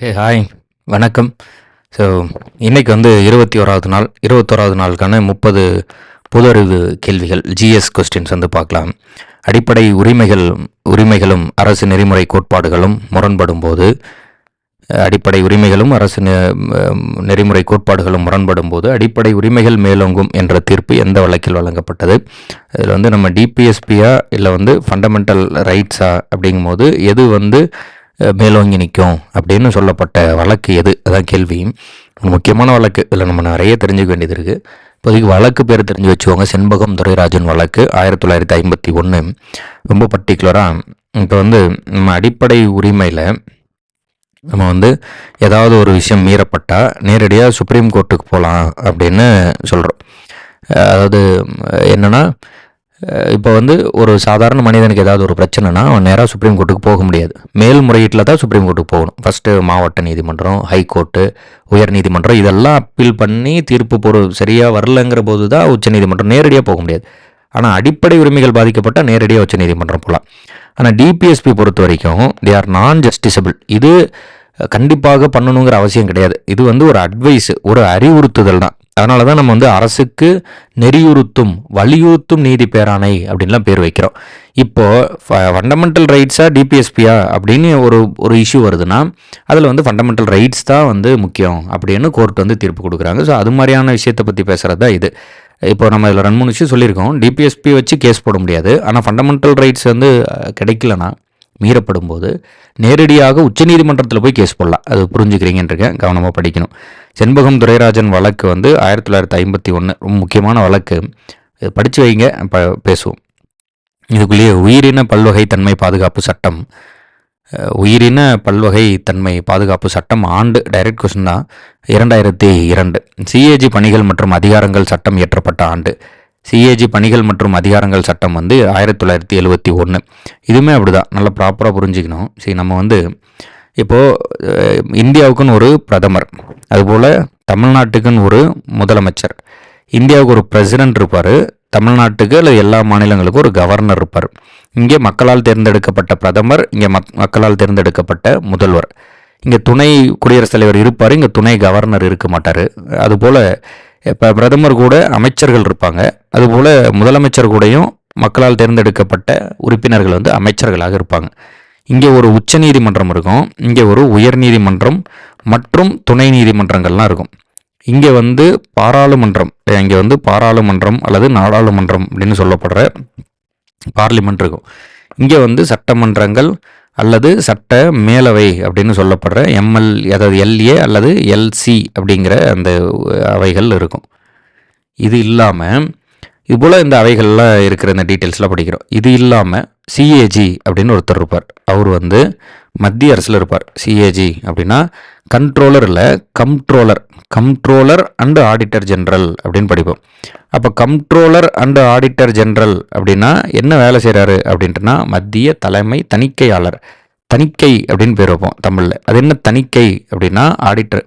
Hey hi வணக்கம். So இன்றைக்கி வந்து இருபத்தி ஓராவது நாள். இருபத்தோராவது நாளுக்கான முப்பது பொது கேள்விகள் ஜிஎஸ் கொஸ்டின்ஸ் வந்து பார்க்கலாம். அடிப்படை உரிமைகள் உரிமைகளும் அரசு நெறிமுறை கோட்பாடுகளும் முரண்படும் போது அடிப்படை உரிமைகளும் அரசு நெ- நெறிமுறை கோட்பாடுகளும் முரண்படும் போது அடிப்படை உரிமைகள் மேலோங்கும் என்ற தீர்ப்பு எந்த வழக்கில் வழங்கப்பட்டது? இதில் வந்து நம்ம டிபிஎஸ்பியா இல்லை வந்து ஃபண்டமெண்டல் ரைட்ஸா அப்படிங்கும்போது எது வந்து மேலோங்கி நிற்கும் அப்படின்னு சொல்லப்பட்ட வழக்கு எது? அதான் கேள்வி. முக்கியமான வழக்கு. இதில் நம்ம நிறைய தெரிஞ்சுக்க வேண்டியது இருக்குது இப்போதைக்கு வழக்கு பேர் தெரிஞ்சு வச்சுக்கோங்க. செண்பகம் துரைராஜன் வழக்கு ஆயிரத்தி தொள்ளாயிரத்தி ஐம்பத்தி ஒன்று. ரொம்ப பர்டிகுலராக இப்போ வந்து நம்ம அடிப்படை உரிமையில் நம்ம வந்து ஏதாவது ஒரு விஷயம் மீறப்பட்டால் நேரடியாக சுப்ரீம் கோர்ட்டுக்கு போகலாம் அப்படின்னு சொல்கிறோம் அதாவது என்னென்னா இப்போ வந்து ஒரு சாதாரண மனிதனுக்கு ஏதாவது ஒரு பிரச்சனைனா அவன் நேராக சுப்ரீம் கோர்ட்டுக்கு போக முடியாது. மேல்முறையீட்டில் தான் சுப்ரீம் கோர்ட்டுக்கு போகணும். ஃபஸ்ட்டு மாவட்ட நீதிமன்றம் ஹைகோர்ட்டு உயர் நீதிமன்றம் இதெல்லாம் அப்பீல் பண்ணி தீர்ப்பு பொரு சரியாக வரலங்கிற போது தான் உச்ச நீதிமன்றம் நேரடியாக போக முடியாது. ஆனால் அடிப்படை உரிமைகள் பாதிக்கப்பட்டால் நேரடியாக உச்ச நீதிமன்றம் போகலாம் ஆனால் டிபிஎஸ்பி பொறுத்த வரைக்கும் தே ஆர் நான் ஜஸ்டிசபிள் இது கண்டிப்பாக பண்ணணுங்கிற அவசியம் கிடையாது. இது வந்து ஒரு அட்வைஸ் ஒரு அறிவுறுத்துதல் தான். அதனால தான் நம்ம வந்து அரசுக்கு நெறியுறுத்தும் வலியுறுத்தும் நீதி பேராணை அப்படின்லாம் பேர் வைக்கிறோம். இப்போது ஃபண்டமெண்டல் ரைட்ஸா டிபிஎஸ்பியா அப்படின்னு ஒரு ஒரு இஷ்யூ வருதுன்னா அதில் வந்து ஃபண்டமெண்டல் ரைட்ஸ் தான் வந்து முக்கியம் அப்படின்னு கோர்ட் வந்து தீர்ப்பு கொடுக்குறாங்க. ஸோ அது மாதிரியான விஷயத்தை பற்றி பேசுகிறது தான் இது. இப்போ நம்ம இதில் ரெண்டு மூணு விஷயம் சொல்லியிருக்கோம் டிபிஎஸ்பி வச்சு கேஸ் போட முடியாது. ஆனால் ஃபண்டமெண்டல் ரைட்ஸ் வந்து கிடைக்கலனா மீறப்படும் போது நேரடியாக உச்சநீதிமன்றத்தில் போய் கேஸ் போடலாம். அது புரிஞ்சுக்கிறீங்கன்றிருக்கேன் கவனமாக படிக்கணும். செண்பகம் துரைராஜன் வழக்கு வந்து ஆயிரத்தி தொள்ளாயிரத்தி ஐம்பத்தி ஒன்று ரொம்ப முக்கியமான வழக்கு. இது படித்து வைங்க ப பேசுவோம். இதுக்குள்ளேயே உயிரின பல்வகை தன்மை பாதுகாப்பு சட்டம். உயிரின பல்வகை தன்மை பாதுகாப்பு சட்டம் ஆண்டு டைரக்ட் கொஸ்டின் தான். இரண்டாயிரத்தி இரண்டு. சிஏஜி பணிகள் மற்றும் அதிகாரங்கள் சட்டம் இயற்றப்பட்ட ஆண்டு. சிஏஜி பணிகள் மற்றும் அதிகாரங்கள் சட்டம் வந்து ஆயிரத்தி தொள்ளாயிரத்தி எழுவத்தி ஒன்று இதுவுமே அப்படிதான். நல்லா ப்ராப்பராக புரிஞ்சுக்கணும். சரி நம்ம வந்து இப்போது இந்தியாவுக்குன்னு ஒரு பிரதமர் அதுபோல் தமிழ்நாட்டுக்குன்னு ஒரு முதலமைச்சர். இந்தியாவுக்கு ஒரு பிரசிடென்ட் இருப்பார் தமிழ்நாட்டுக்கு அல்லது எல்லா மாநிலங்களுக்கும் ஒரு கவர்னர் இருப்பார். இங்கே மக்களால் தேர்ந்தெடுக்கப்பட்ட பிரதமர் இங்கே மக் மக்களால் தேர்ந்தெடுக்கப்பட்ட முதல்வர். இங்கே துணை குடியரசுத் தலைவர் இருப்பார் இங்கே துணை கவர்னர் இருக்க மாட்டார். அதுபோல் இப்போ பிரதமர் கூட அமைச்சர்கள் இருப்பாங்க. அதுபோல் முதலமைச்சர் கூடயும் மக்களால் தேர்ந்தெடுக்கப்பட்ட உறுப்பினர்கள் வந்து அமைச்சர்களாக இருப்பாங்க. இங்கே ஒரு உச்ச நீதிமன்றம் இருக்கும். இங்கே ஒரு உயர் நீதிமன்றம் மற்றும் துணை நீதிமன்றங்கள்லாம் இருக்கும். இங்கே வந்து பாராளுமன்றம் இங்கே வந்து பாராளுமன்றம் அல்லது நாடாளுமன்றம் அப்படின்னு சொல்லப்படுற பார்லிமெண்ட் இருக்கும். இங்கே வந்து சட்டமன்றங்கள் அல்லது சட்ட மேலவை அப்படின்னு சொல்லப்படுற எம்எல் அதாவது எல்ஏ அல்லது எல்சி அப்படிங்கிற அந்த அவைகள் இருக்கும். இது இல்லாமல் இதுபோல் இந்த அவைகள்லாம் இருக்கிற இந்த டீட்டெயில்ஸ்லாம் படிக்கிறோம். இது இல்லாமல் சிஏஜி அப்படின்னு ஒருத்தர் இருப்பார். அவர் வந்து மத்திய அரசில் இருப்பார். சிஏஜி அப்படின்னா கண்ட்ரோலர் இல்லை comptroller comptroller and auditor general அப்படின்னு படிப்போம். அப்போ கம்ட்ரோலர் அண்டு ஆடிட்டர் ஜென்ரல் அப்படின்னா என்ன வேலை செய்கிறாரு அப்படின்ட்டுனா மத்திய தலைமை தணிக்கையாளர். தணிக்கை அப்படின்னு பேர் வைப்போம் தமிழில். அது என்ன தணிக்கை அப்படின்னா ஆடிட்டர்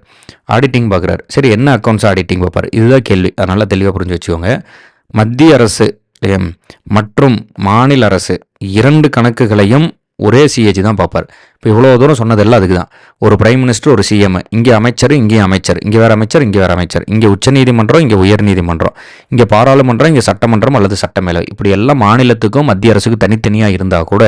ஆடிட்டிங் பார்க்குறாரு. சரி என்ன அக்கௌண்ட்ஸ் ஆடிட்டிங் பார்ப்பார் இதுதான் கேள்வி. அதனால் தெளிவாக புரிஞ்சு வச்சுக்கோங்க. மத்திய அரசு மற்றும் மாநில அரசு இரண்டு கணக்குகளையும் ஒரே சிஏஜி தான் பார்ப்பார். இப்போ இவ்வளோ தூரம் சொன்னதெல்லாம் அதுக்கு தான் ஒரு பிரைம் மினிஸ்டர் ஒரு சிஎம் இங்கே அமைச்சர் இங்கேயும் அமைச்சர். இங்கே வேறு அமைச்சர் இங்கே வேறு அமைச்சர். இங்கே உச்சநீதிமன்றம் இங்கே உயர்நீதிமன்றம் இங்கே பாராளுமன்றம் இங்கே சட்டமன்றம் அல்லது சட்டமேலவை இப்படி எல்லாம் மாநிலத்துக்கும் மத்திய அரசுக்கும் தனித்தனியாக இருந்தால் கூட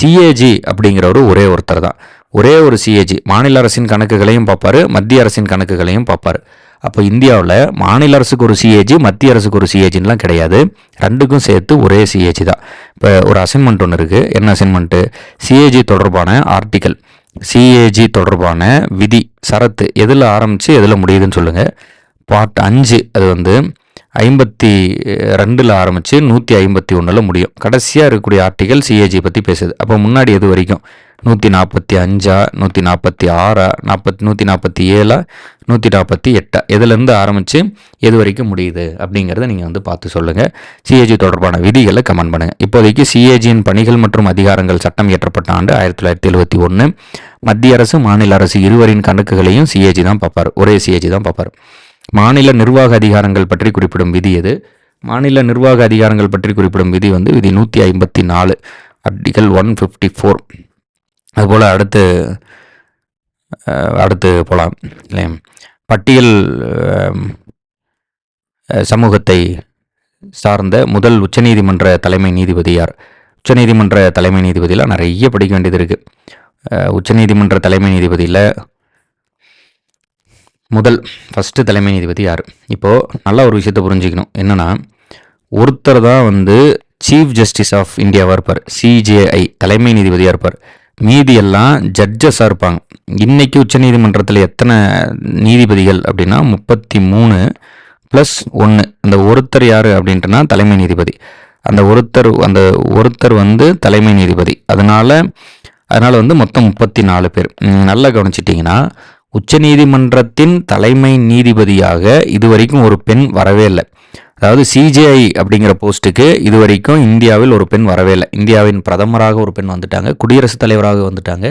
சிஏஜி அப்படிங்கிறவர் ஒரே ஒருத்தர் தான். ஒரே ஒரு சிஏஜி மாநில அரசின் கணக்குகளையும் பார்ப்பாரு மத்திய அரசின் கணக்குகளையும் பார்ப்பார். அப்போ இந்தியாவில் மாநில அரசுக்கு ஒரு சிஏஜி மத்திய அரசுக்கு ஒரு சிஏஜின்லாம் கிடையாது. ரெண்டுக்கும் சேர்த்து ஒரே சிஏஜி தான். இப்போ ஒரு அசைன்மெண்ட் ஒன்று இருக்குது என்ன அசைன்மெண்ட்டு சிஏஜி தொடர்பான ஆர்டிக்கல் சிஏஜி தொடர்பான விதி சரத்து எதில் ஆரம்பித்து எதில் முடியுதுன்னு சொல்லுங்கள் பார்ட் அஞ்சு அது வந்து ஐம்பத்தி ரெண்டில் ஆரம்பித்து நூற்றி ஐம்பத்தி ஒன்றில் முடியும். கடைசியாக இருக்கக்கூடிய ஆர்டிகல் சிஏஜி பற்றி பேசுது. அப்போ முன்னாடி எது வரைக்கும்? நூற்றி நாற்பத்தி அஞ்சா நூற்றி நாற்பத்தி ஆறா நாற்பத்தி நூற்றி நாற்பத்தி ஏழா நூற்றி நாற்பத்தி எட்டா எதுலேருந்து ஆரம்பித்து எது வரைக்கும் முடியுது அப்படிங்கிறத நீங்கள் வந்து பார்த்து சொல்லுங்கள் சிஏஜி தொடர்பான விதிகளை கமெண்ட் பண்ணுங்கள் இப்போதைக்கு சிஏஜியின் பணிகள் மற்றும் அதிகாரங்கள் சட்டம் இயற்றப்பட்ட ஆண்டு ஆயிரத்தி தொள்ளாயிரத்தி எழுபத்தி ஒன்று மத்திய அரசு மாநில அரசு இருவரின் கணக்குகளையும் சிஏஜி தான் பார்ப்பார். ஒரே சிஏஜி தான் பார்ப்பார். மாநில நிர்வாக அதிகாரங்கள் பற்றி குறிப்பிடும் விதி எது? மாநில நிர்வாக அதிகாரங்கள் பற்றி குறிப்பிடும் விதி வந்து விதி நூற்றி ஐம்பத்தி நாலு ஆர்டிகல் ஒன் ஃபிஃப்டி ஃபோர். அதுபோல் அடுத்து அடுத்து போகலாம் இல்லையா? பட்டியல் சமூகத்தை சார்ந்த முதல் உச்சநீதிமன்ற தலைமை நீதிபதியார் உச்சநீதிமன்ற தலைமை நீதிபதியெலாம் நிறைய படிக்க வேண்டியது இருக்குது உச்சநீதிமன்ற தலைமை நீதிபதியில் முதல் ஃபஸ்ட்டு தலைமை நீதிபதி யார்? இப்போது நல்ல ஒரு விஷயத்தை புரிஞ்சுக்கணும். என்னென்னா ஒருத்தர் தான் வந்து சீஃப் ஜஸ்டிஸ் ஆஃப் இந்தியாவாக இருப்பார். சிஜேஐ தலைமை நீதிபதியாக இருப்பார். மீதி எல்லாம் ஜட்ஜஸாக இருப்பாங்க. இன்றைக்கி உச்சநீதிமன்றத்தில் எத்தனை நீதிபதிகள் அப்படின்னா முப்பத்தி மூணு ப்ளஸ் ஒன்று அந்த ஒருத்தர் யார் அப்படின்ட்டுனா தலைமை நீதிபதி. அந்த ஒருத்தர் அந்த ஒருத்தர் வந்து தலைமை நீதிபதி. அதனால் அதனால் வந்து மொத்தம் முப்பத்தி நாலு பேர் நல்லா கவனிச்சிட்டிங்கன்னா உச்சநீதிமன்றத்தின் தலைமை நீதிபதியாக இதுவரைக்கும் ஒரு பெண் வரவே இல்லை. அதாவது சிஜேஐ அப்படிங்கிற போஸ்ட்டுக்கு இது வரைக்கும் இந்தியாவில் ஒரு பெண் வரவே இல்லை. இந்தியாவின் பிரதமராக ஒரு பெண் வந்துட்டாங்க குடியரசுத் தலைவராக வந்துட்டாங்க.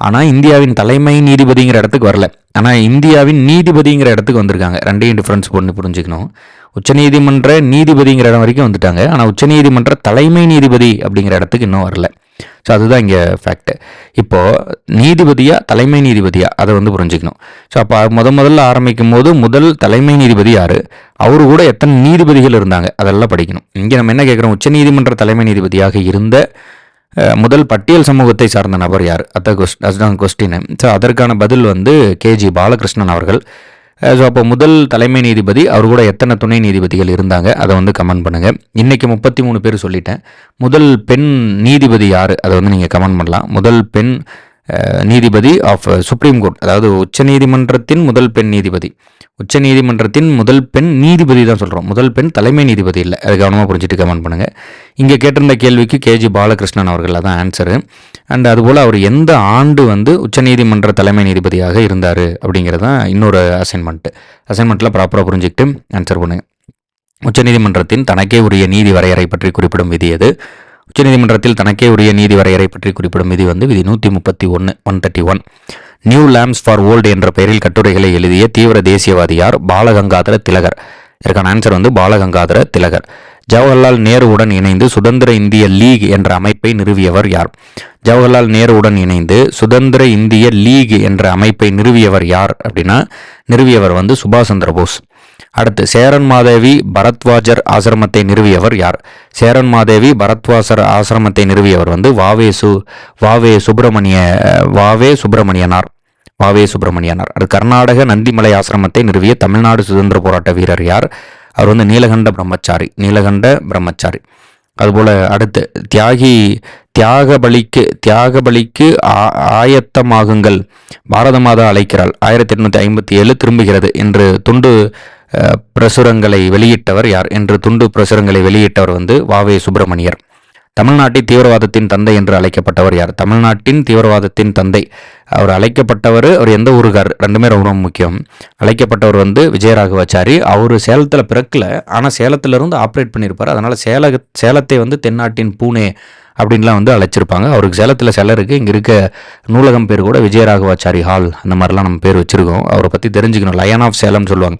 ஆனால் இந்தியாவின் தலைமை நீதிபதிங்கிற இடத்துக்கு வரல. ஆனால் இந்தியாவின் நீதிபதிங்கிற இடத்துக்கு வந்திருக்காங்க. ரெண்டையும் டிஃப்ரென்ஸ் பண்ணி புரிஞ்சுக்கணும். உச்சநீதிமன்ற நீதிபதிங்கிற இடம் வரைக்கும் வந்துட்டாங்க. ஆனால் உச்சநீதிமன்ற தலைமை நீதிபதி அப்படிங்கிற இடத்துக்கு இன்னும் வரல. ஸோ அதுதான் இங்கே ஃபேக்ட் இப்போது நீதிபதியாக தலைமை நீதிபதியாக அதை வந்து புரிஞ்சுக்கணும். ஸோ அப்போ முத முதல்ல ஆரம்பிக்கும் போது முதல் தலைமை நீதிபதி யார்? அவரு கூட எத்தனை நீதிபதிகள் இருந்தாங்க? அதெல்லாம் படிக்கணும். இங்கே நம்ம என்ன கேட்குறோம்? உச்சநீதிமன்ற தலைமை நீதிபதியாக இருந்த முதல் பட்டியல் சமூகத்தை சார்ந்த நபர் யார்? அதான் கொஸ்ட் அதுதான் கொஸ்டின் ஸோ அதற்கான பதில் வந்து கேஜி பாலகிருஷ்ணன் அவர்கள். ஸோ அப்போ முதல் தலைமை நீதிபதி அவர் கூட எத்தனை துணை நீதிபதிகள் இருந்தாங்க அதை வந்து கமெண்ட் பண்ணுங்கள் இன்றைக்கி முப்பத்தி மூணு பேர் சொல்லிட்டேன். முதல் பெண் நீதிபதி யார் அதை வந்து நீங்கள் கமெண்ட் பண்ணலாம். முதல் பெண் நீதிபதி ஆஃப் சுப்ரீம் கோர்ட் அதாவது உச்சநீதிமன்றத்தின் முதல் பெண் நீதிபதி. உச்சநீதிமன்றத்தின் முதல் பெண் நீதிபதி தான் சொல்கிறோம் முதல் பெண் தலைமை நீதிபதி இல்லை. அது கவனமாக புரிஞ்சுட்டு கமெண்ட் பண்ணுங்கள் இங்கே கேட்டிருந்த கேள்விக்கு கேஜி பாலகிருஷ்ணன் அவர்கள் தான் ஆன்சரு அண்ட் அதுபோல் அவர் எந்த ஆண்டு வந்து உச்சநீதிமன்ற தலைமை நீதிபதியாக இருந்தார் அப்படிங்கிறது தான் இன்னொரு அசைன்மெண்ட்டு அசைன்மெண்ட்டில் ப்ராப்பராக புரிஞ்சுக்கிட்டு ஆன்சர் பண்ணுங்க உச்சநீதிமன்றத்தின் தனக்கே உரிய நீதி வரையறை பற்றி குறிப்பிடும் விதி எது? உச்சநீதிமன்றத்தில் தனக்கே உரிய நீதி வரையறை பற்றி குறிப்பிடும் விதி வந்து விதி நூற்றி முப்பத்தி ஒன்று one thirty one new lamps for old என்ற பெயரில் கட்டுரைகளை எழுதிய தீவிர தேசியவாதியார் பாலகங்காதர திலகர். இதற்கான ஆன்சர் வந்து பாலகங்காதர திலகர். ஜவஹர்லால் நேருவுடன் இணைந்து சுதந்திர இந்திய லீக் என்ற அமைப்பை நிறுவியவர் யார்? ஜவஹர்லால் நேருவுடன் இணைந்து சுதந்திர இந்திய லீக் என்ற அமைப்பை நிறுவியவர் யார் அப்படின்னா நிறுவியவர் வந்து சுபாஷ் சந்திர போஸ். அடுத்து சேரன் மாதேவி பரத்வாஜர் ஆசிரமத்தை நிறுவியவர் யார்? சேரன் மாதேவி பரத்வாசர் ஆசிரமத்தை நிறுவியவர் வந்து வாவே சு வாவே சுப்பிரமணிய வாவே சுப்பிரமணியனார். வாவே சுப்பிரமணியனார். அது கர்நாடக நந்திமலை ஆசிரமத்தை நிறுவிய தமிழ்நாடு சுதந்திர போராட்ட வீரர் யார்? அவர் வந்து நீலகண்ட பிரம்மச்சாரி நீலகண்ட பிரம்மச்சாரி. அதுபோல் அடுத்து தியாகி தியாகபலிக்கு தியாகபலிக்கு ஆ- ஆயத்தமாகுங்கள். பாரத மாதா அழைக்கிறாள். ஆயிரத்தி எட்நூற்றி ஐம்பத்தி ஏழு திரும்புகிறது என்று துண்டு பிரசுரங்களை வெளியிட்டவர் யார்? என்று துண்டு பிரசுரங்களை வெளியிட்டவர் வந்து வாவே சுப்பிரமணியர். தமிழ்நாட்டின் தீவிரவாதத்தின் தந்தை என்று அழைக்கப்பட்டவர் யார்? தமிழ்நாட்டின் தீவிரவாதத்தின் தந்தை. அவர் அழைக்கப்பட்டவர் அவர் எந்த ஊருக்கார்? ரெண்டுமே ரொம்ப முக்கியம். அழைக்கப்பட்டவர் வந்து விஜயராகவாச்சாரி. அவர் சேலத்தில் பிறக்கல. ஆனால் சேலத்திலிருந்து ஆப்ரேட் பண்ணியிருப்பார் அதனால் சேல சேலத்தை வந்து தென்னாட்டின் பூனே அப்படின்லாம் வந்து அழைச்சிருப்பாங்க. அவருக்கு சேலத்தில் சிலை இருக்குது இங்கே இருக்க நூலகம் பேர் கூட விஜயராகவாச்சாரி ஹால். அந்த மாதிரிலாம் நம்ம பேர் வச்சுருக்கோம். அவரை பற்றி தெரிஞ்சுக்கணும். லயன் ஆஃப் சேலம்னு சொல்லுவாங்க.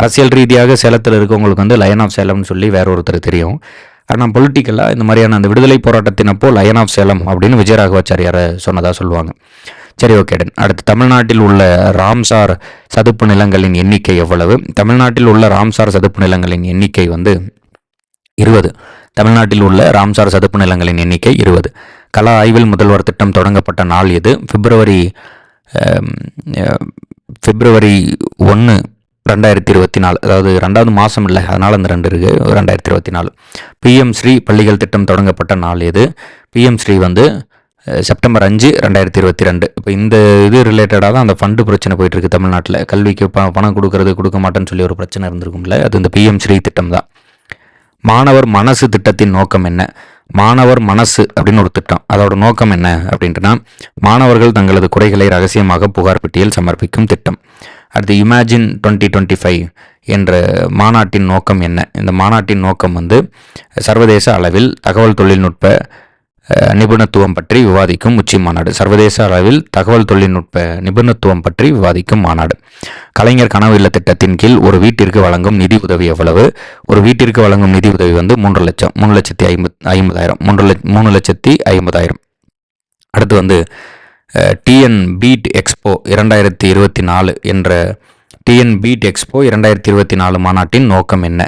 அரசியல் ரீதியாக சேலத்தில் இருக்கவங்களுக்கு வந்து லயன் ஆஃப் சேலம்னு சொல்லி வேற ஒருத்தர் தெரியும். ஆனால் பொலிட்டிக்கலாக இந்த மாதிரியான அந்த விடுதலை போராட்டத்தினப்போ லயன் ஆஃப் சேலம் அப்படின்னு விஜயராகவாச்சாரியாரை சொன்னதாக சொல்லுவாங்க. சரி ஓகே டன் அடுத்து தமிழ்நாட்டில் உள்ள ராம்சார் சதுப்பு நிலங்களின் எண்ணிக்கை எவ்வளவு? தமிழ்நாட்டில் உள்ள ராம்சார் சதுப்பு நிலங்களின் எண்ணிக்கை வந்து இருபது. தமிழ்நாட்டில் உள்ள ராம்சார் சதுப்பு நிலங்களின் எண்ணிக்கை இருபது. கலா ஆய்வில் முதல்வர் திட்டம் தொடங்கப்பட்ட நாள் எது? பிப்ரவரி பிப்ரவரி ஒன்று ரெண்டாயிரத்தி இருபத்தி நாலு அதாவது ரெண்டாவது மாதம் இல்லை அதனால் அந்த ரெண்டு இருக்குது ரெண்டாயிரத்தி இருபத்தி நாலு. பிஎம் ஸ்ரீ பள்ளிகள் திட்டம் தொடங்கப்பட்ட நாள் எது? பிஎம் ஸ்ரீ வந்து செப்டம்பர் அஞ்சு ரெண்டாயிரத்தி இருபத்தி ரெண்டு. இப்போ இந்த இது ரிலேட்டடாக தான் அந்த ஃபண்டு பிரச்சனை போயிட்டு இருக்கு தமிழ்நாட்டில். கல்விக்கு ப பணம் கொடுக்கறது கொடுக்க மாட்டேன்னு சொல்லி ஒரு பிரச்சனை இருந்திருக்கும்ல அது இந்த பிஎம் ஸ்ரீ திட்டம் தான். மாணவர் மனசு திட்டத்தின் நோக்கம் என்ன? மாணவர் மனசு அப்படின்னு ஒரு திட்டம். அதோட நோக்கம் என்ன அப்படின்ட்டுனா மாணவர்கள் தங்களது குறைகளை ரகசியமாக புகார் பெட்டியில் சமர்ப்பிக்கும் திட்டம். அடுத்து இமேஜின் டுவெண்ட்டி டுவெண்ட்டி ஃபைவ் என்ற மாநாட்டின் நோக்கம் என்ன? இந்த மாநாட்டின் நோக்கம் வந்து சர்வதேச அளவில் தகவல் தொழில்நுட்ப நிபுணத்துவம் பற்றி விவாதிக்கும் உச்சி மாநாடு. சர்வதேச அளவில் தகவல் தொழில்நுட்ப நிபுணத்துவம் பற்றி விவாதிக்கும் மாநாடு. கலைஞர் கனவு இல்ல திட்டத்தின் கீழ் ஒரு வீட்டிற்கு வழங்கும் நிதி உதவி எவ்வளவு? ஒரு வீட்டிற்கு வழங்கும் நிதி உதவி வந்து மூன்று லட்சம் மூணு லட்சத்தி ஐம்பத் ஐம்பதாயிரம் மூன்று லட்ச மூணு லட்சத்தி ஐம்பதாயிரம். அடுத்து வந்து டிஎன் பீட் எக்ஸ்போ இரண்டாயிரத்தி இருபத்தி நாலு என்ற டிஎன் பீட் எக்ஸ்போ இரண்டாயிரத்தி இருபத்தி நாலு மாநாட்டின் நோக்கம் என்ன?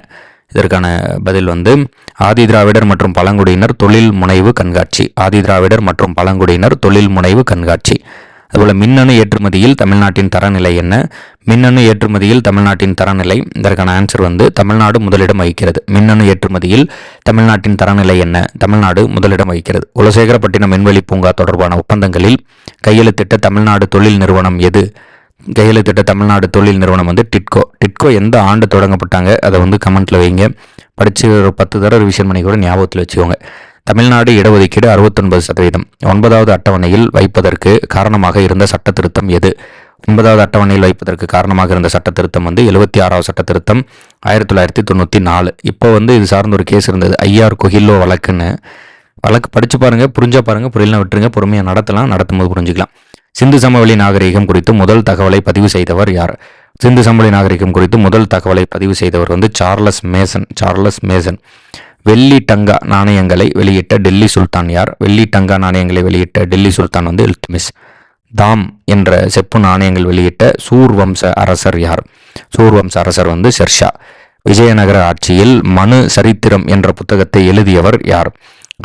இதற்கான பதில் வந்து ஆதி திராவிடர் மற்றும் பழங்குடியினர் தொழில் முனைவு கண்காட்சி. ஆதி திராவிடர் மற்றும் பழங்குடியினர் தொழில் முனைவு கண்காட்சி. அதுபோல் மின்னணு ஏற்றுமதியில் தமிழ்நாட்டின் தரநிலை என்ன? மின்னணு ஏற்றுமதியில் தமிழ்நாட்டின் தரநிலை இதற்கான ஆன்சர் வந்து தமிழ்நாடு முதலிடம் வகிக்கிறது. மின்னணு ஏற்றுமதியில் தமிழ்நாட்டின் தரநிலை என்ன? தமிழ்நாடு முதலிடம் வகிக்கிறது. குலசேகரப்பட்டினம் விண்வெளி பூங்கா தொடர்பான ஒப்பந்தங்களில் கையெழுத்திட்ட தமிழ்நாடு தொழில் நிறுவனம் எது? கையெழுத்திட்ட தமிழ்நாடு தொழில் நிறுவனம் வந்து டிட்கோ. டிட்கோ எந்த ஆண்டு தொடங்கப்பட்டாங்க? அதை வந்து கமெண்ட்டில் வைங்க. படித்து ஒரு பத்து தடவை ரிவிஷன் பண்ணி கூட ஞாபகத்தில் வச்சுக்கோங்க. தமிழ்நாடு இடஒதுக்கீடு அறுபத்தொன்பது சதவீதம். ஒன்பதாவது அட்டவணையில் வைப்பதற்கு காரணமாக இருந்த சட்ட திருத்தம் எது? ஒன்பதாவது அட்டவணையில் வைப்பதற்கு காரணமாக இருந்த சட்ட திருத்தம் வந்து எழுபத்தி ஆறாவது சட்ட திருத்தம் ஆயிரத்தி தொள்ளாயிரத்தி தொண்ணூற்றி நாலு. இப்போ வந்து இது சார்ந்த ஒரு கேஸ் இருந்தது. ஐஆர் கொஹில்லோ வழக்குன்னு. வழக்கு படித்து பாருங்கள் புரிஞ்சா பாருங்கள் புரியலாம் விட்டுருங்க பொறுமையாக நடத்தலாம் நடத்தும்போது புரிஞ்சுக்கலாம். சிந்து சமவெளி நாகரிகம் குறித்து முதல் தகவலை பதிவு செய்தவர் யார்? சிந்து சமவெளி நாகரிகம் குறித்து முதல் தகவலை பதிவு செய்தவர் வந்து சார்லஸ் மேசன் சார்லஸ் மேசன். வெள்ளி டங்கா நாணயங்களை வெளியிட்ட டெல்லி சுல்தான் யார்? வெள்ளி டங்கா நாணயங்களை வெளியிட்ட டெல்லி சுல்தான் வந்து இல்துமிஸ். தாம் என்ற செப்பு நாணயங்கள் வெளியிட்ட சூர்வம்ச அரசர் யார்? சூர்வம்ச அரசர் வந்து ஷெர்ஷா. விஜயநகர ஆட்சியில் மனு சரித்திரம் என்ற புத்தகத்தை எழுதியவர் யார்?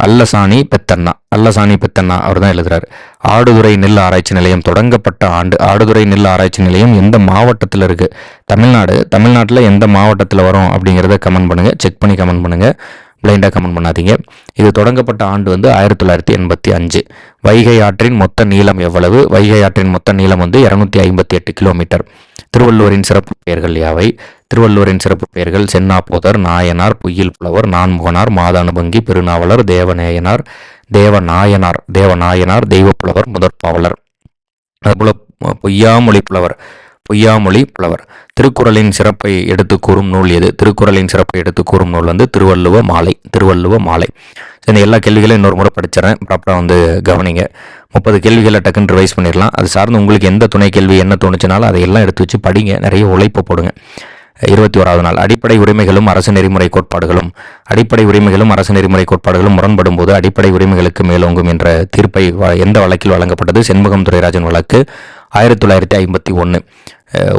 அல்லசாணி பெத்தண்ணா. அல்லசாணி பெத்தண்ணா அவர் தான் எழுதுறாரு. ஆடுதுறை நெல் ஆராய்ச்சி நிலையம் தொடங்கப்பட்ட ஆண்டு ஆடுதுறை நெல் ஆராய்ச்சி நிலையம் எந்த மாவட்டத்தில் இருக்குது தமிழ்நாடு. தமிழ்நாட்டில் எந்த மாவட்டத்தில் வரும் அப்படிங்கிறத கமெண்ட் பண்ணுங்கள் செக் பண்ணி கமெண்ட் பண்ணுங்கள் பிளைண்டாக கமெண்ட் பண்ணாதீங்க. இது தொடங்கப்பட்ட ஆண்டு வந்து ஆயிரத்தி தொள்ளாயிரத்தி எண்பத்தி அஞ்சு. வைகை ஆற்றின் மொத்த நீளம் எவ்வளவு? வைகை ஆற்றின் மொத்த நீளம் வந்து இரநூத்தி ஐம்பத்தி எட்டு கிலோமீட்டர் திருவள்ளுவரின் சிறப்பு பெயர்கள் யாவை? திருவள்ளுவரின் சிறப்பு பெயர்கள் சென்னாப்போதர் நாயனார் பொய்யில் புலவர் நான்முகனார் மாதானுபங்கி பெருநாவலர் தேவநேயனார் தேவநாயனார் தேவநாயனார் தெய்வப்புலவர் முதற்பாவலர் அதுபோல பொய்யாமொழி புலவர். பொய்யாமொழி புலவர். திருக்குறளின் சிறப்பை எடுத்து கூறும் நூல் எது? திருக்குறளின் சிறப்பை எடுத்து கூறும் நூல் வந்து திருவள்ளுவ மாலை திருவள்ளுவ மாலை. இந்த எல்லா கேள்விகளையும் இன்னொரு முறை படிச்சிடறேன். ப்ராப்பராக வந்து கவனிங்க. முப்பது கேள்விகளை டக்குன்னு ரிவைஸ் பண்ணிடலாம். அது சார்ந்து உங்களுக்கு எந்த துணை கேள்வி என்ன தோணுச்சுனாலும் அதையெல்லாம் எடுத்து வச்சு படிங்க. நிறைய உழைப்பு போடுங்க. இருபத்தி ஓராவது நாள். அடிப்படை உரிமைகளும் அரசு நெறிமுறை கோட்பாடுகளும். அடிப்படை உரிமைகளும் அரசு நெறிமுறை கோட்பாடுகளும் முரண்படும் போது அடிப்படை உரிமைகளுக்கு மேலோங்கும் என்ற தீர்ப்பை வ- எந்த வழக்கில் வழங்கப்பட்டது? செண்முகம் துரைராஜன் வழக்கு. ஆயிரத்தி தொள்ளாயிரத்தி ஐம்பத்தி ஒன்று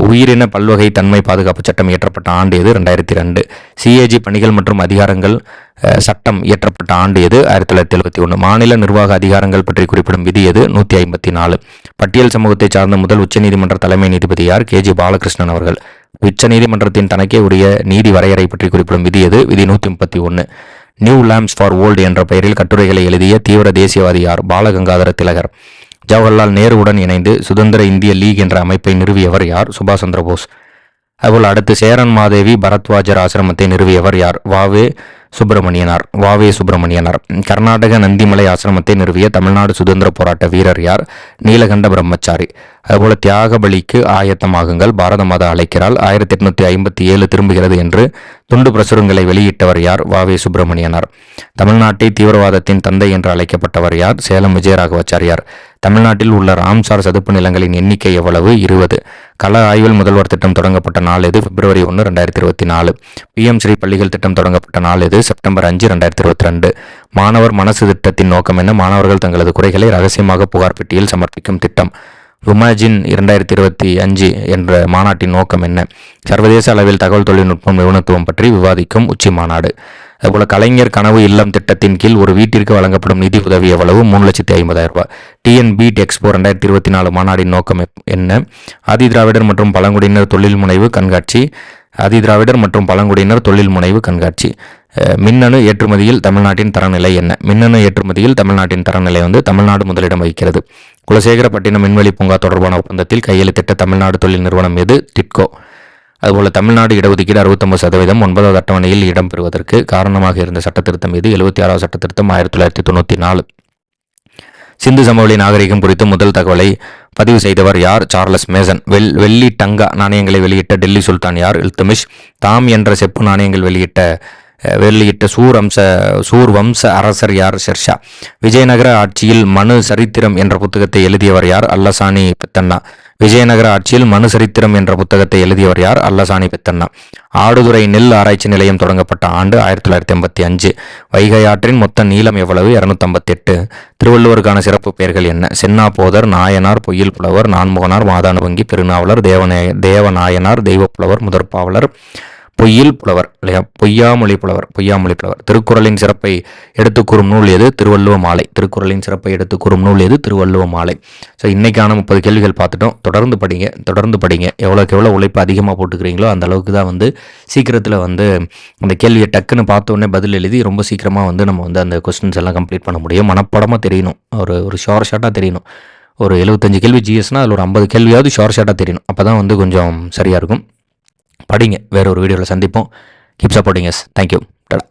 உயிரின பல்வகை தன்மை பாதுகாப்பு சட்டம் இயற்றப்பட்ட ஆண்டு எது? ரெண்டாயிரத்தி ரெண்டு. சிஏஜி பணிகள் மற்றும் அதிகாரங்கள் சட்டம் இயற்றப்பட்ட ஆண்டு எது? ஆயிரத்தி தொள்ளாயிரத்தி எழுபத்தி ஒன்று மாநில நிர்வாக அதிகாரங்கள் பற்றி குறிப்பிடும் விதி எது? நூற்றி ஐம்பத்தி நாலு. பட்டியல் சமூகத்தை சார்ந்த முதல் உச்சநீதிமன்ற தலைமை நீதிபதி யார்? கேஜி பாலகிருஷ்ணன் அவர்கள். உச்சநீதிமன்றத்தின் தனக்கே உரிய நீதி வரையறை பற்றி குறிப்பிடும் விதி எது? விதி நூற்றி முப்பத்தி ஒன்று நியூ லேம்ஸ் ஃபார் ஓல்டு என்ற பெயரில் கட்டுரைகளை எழுதிய தீவிர தேசியவாதி யார்? பாலகங்காதர திலகர். ஜவஹர்லால் நேருவுடன் இணைந்து சுதந்திர இந்திய லீக் என்ற அமைப்பை நிறுவியவர் யார்? சுபாஷ் சந்திரபோஸ் அதுபோல் அடுத்து சேரன் மாதேவி பரத்வாஜர் ஆசிரமத்தை நிறுவியவர் யார்? வாவே சுப்பிரமணியனார் வாவே சுப்பிரமணியனார். கர்நாடக நந்திமலை ஆசிரமத்தை நிறுவிய தமிழ்நாடு சுதந்திர போராட்ட வீரர் யார்? நீலகண்ட பிரம்மச்சாரி. அதுபோல தியாக பலிக்கு ஆயத்தமாகுங்கள் பாரத மாதா அழைக்கிறாள் ஆயிரத்தி எட்நூத்தி ஐம்பத்தி ஏழு திரும்புகிறது என்று துண்டு பிரசுரங்களை வெளியிட்டவர் யார்? வாவே சுப்பிரமணியனார். தமிழ்நாட்டை தீவிரவாதத்தின் தந்தை என்று அழைக்கப்பட்டவர் யார்? சேலம் விஜயராகவாச்சாரியார். தமிழ்நாட்டில் உள்ள ராம்சார் சதுப்பு நிலங்களின் எண்ணிக்கை எவ்வளவு? இருபது. கள ஆய்வில் முதல்வர் திட்டம் தொடங்கப்பட்ட நாள் எது? பிப்ரவரி ஒன்று ரெண்டாயிரத்தி இருபத்தி நாலு பிஎம் ஸ்ரீ பள்ளிகள் திட்டம் தொடங்கப்பட்ட நாள் எது? செப்டம்பர் அஞ்சு ரெண்டாயிரத்தி இருபத்தி ரெண்டு மாணவர் மனசு திட்டத்தின் நோக்கம் என்ன? மாணவர்கள் தங்களது குறைகளை ரகசியமாக புகார் பெட்டியில் சமர்ப்பிக்கும் திட்டம். ருமாஜின் இரண்டாயிரத்தி இருபத்தி அஞ்சு என்ற மாநாட்டின் நோக்கம் என்ன? சர்வதேச அளவில் தகவல் தொழில்நுட்பம் நிபுணத்துவம் பற்றி விவாதிக்கும் உச்சி மாநாடு. அதுபோல் கலைஞர் கனவு இல்லம் திட்டத்தின் கீழ் ஒரு வீட்டிற்கு வழங்கப்படும் நிதி உதவி எவ்வளவு? மூணு லட்சத்தி ஐம்பதாயிரம் ரூபாய். டிஎன்பிட் எக்ஸ்போ ரெண்டாயிரத்தி இருபத்தி நாலு மாநாடின் நோக்கம் என்ன? ஆதி திராவிடர் மற்றும் பழங்குடியினர் தொழில் முனைவு கண்காட்சி. ஆதி திராவிடர் மற்றும் பழங்குடியினர் தொழில் முனைவு கண்காட்சி. மின்னணு ஏற்றுமதியில் தமிழ்நாட்டின் தரநிலை என்ன? மின்னணு ஏற்றுமதியில் தமிழ்நாட்டின் தரநிலை வந்து தமிழ்நாடு முதலிடம் வகிக்கிறது. குலசேகரப்பட்டினம் மின்வெளி பூங்கா தொடர்பான ஒப்பந்தத்தில் கையெழுத்திட்ட தமிழ்நாடு தொழில் நிறுவனம் எது? டிட்கோ. அதுபோல தமிழ்நாடு இடஒதுக்கீடு அறுபத்தொம்பது சதவீதம் ஒன்பதாவது அட்டவணையில் இடம்பெறுவதற்கு காரணமாக இருந்த சட்டத்திருத்தம் இது எழுபத்தி ஆறாவது சட்டத்திருத்தம் ஆயிரத்தி தொள்ளாயிரத்தி தொண்ணூற்றி நாலு. சிந்து சமவெளி நாகரிகம் குறித்து முதல் தகவலை பதிவு செய்தவர் யார்? Charles Mason. வெல் வெள்ளி டங்கா நாணயங்களை வெளியிட்ட டெல்லி சுல்தான் யார்? இல்துமிஷ். தாம் என்ற செப்பு நாணயங்கள் வெளியிட்ட வெளியிட்ட சூர் அம்ச சூர் வம்ச அரசர் யார்? ஷெர்ஷா. விஜயநகர ஆட்சியில் மனு சரித்திரம் என்ற புத்தகத்தை எழுதியவர் யார்? அல்லசாணி பித்தண்ணா. விஜயநகர ஆட்சியில் மனு சரித்திரம் என்ற புத்தகத்தை எழுதியவர் யார்? அல்லசாணி பித்தண்ணா. ஆடுதுறை நெல் ஆராய்ச்சி நிலையம் தொடங்கப்பட்ட ஆண்டு ஆயிரத்தி தொள்ளாயிரத்தி எண்பத்தி அஞ்சு. வைகை ஆற்றின் மொத்த நீளம் எவ்வளவு? இரநூத்தம்பத்தி எட்டு திருவள்ளுவருக்கான சிறப்பு பெயர்கள் என்ன? சென்னா போதர் நாயனார் பொய்யில் புலவர் நான்முகனார் மாதானுவங்கி பெருநாவலர் தேவநாய தேவநாயனார் தெய்வப்புலவர் முதற்பாவலர் பொய்யில் புலவர் இல்லையா? பொய்யாமொழி புலவர் பொய்யாமொழி புலவர். திருக்குறளின் சிறப்பை எடுத்து கூறும் நூல் எது? திருவள்ளுவ மாலை. திருக்குறளின் சிறப்பை எடுத்து கூறும் நூல் எது? திருவள்ளுவ மாலை. ஸோ இன்னைக்கான முப்பது கேள்விகள் பார்த்துட்டோம். தொடர்ந்து படிங்க தொடர்ந்து படிங்க. எவ்வளோக்கு எவ்வளோ உழைப்பு அதிகமாக போட்டுக்கிறீங்களோ அந்த அளவுக்கு தான் வந்து சீக்கிரத்தில் வந்து அந்த கேள்வியை டக்குன்னு பார்த்தோன்னே பதில் எழுதி ரொம்ப சீக்கிரமாக வந்து நம்ம வந்து அந்த கொஸ்டின்ஸ் எல்லாம் கம்ப்ளீட் பண்ண முடியும். மனப்படமாக தெரியணும். ஒரு ஒரு ஷார்ட் ஷார்ட்டாக தெரியணும். ஒரு எழுபத்தஞ்சு கேள்வி ஜிஎஸ்னால் அதில் ஒரு ஐம்பது கேள்வியாவது ஷார்ட் ஷார்ட்டாக தெரியணும். அப்போ தான் வந்து கொஞ்சம் சரியாக இருக்கும். படிங்க. வேற ஒரு வீடியோவில் சந்திப்போம். கீப் சப்போர்ட்டிங் எஸ் தேங்க்யூ டடா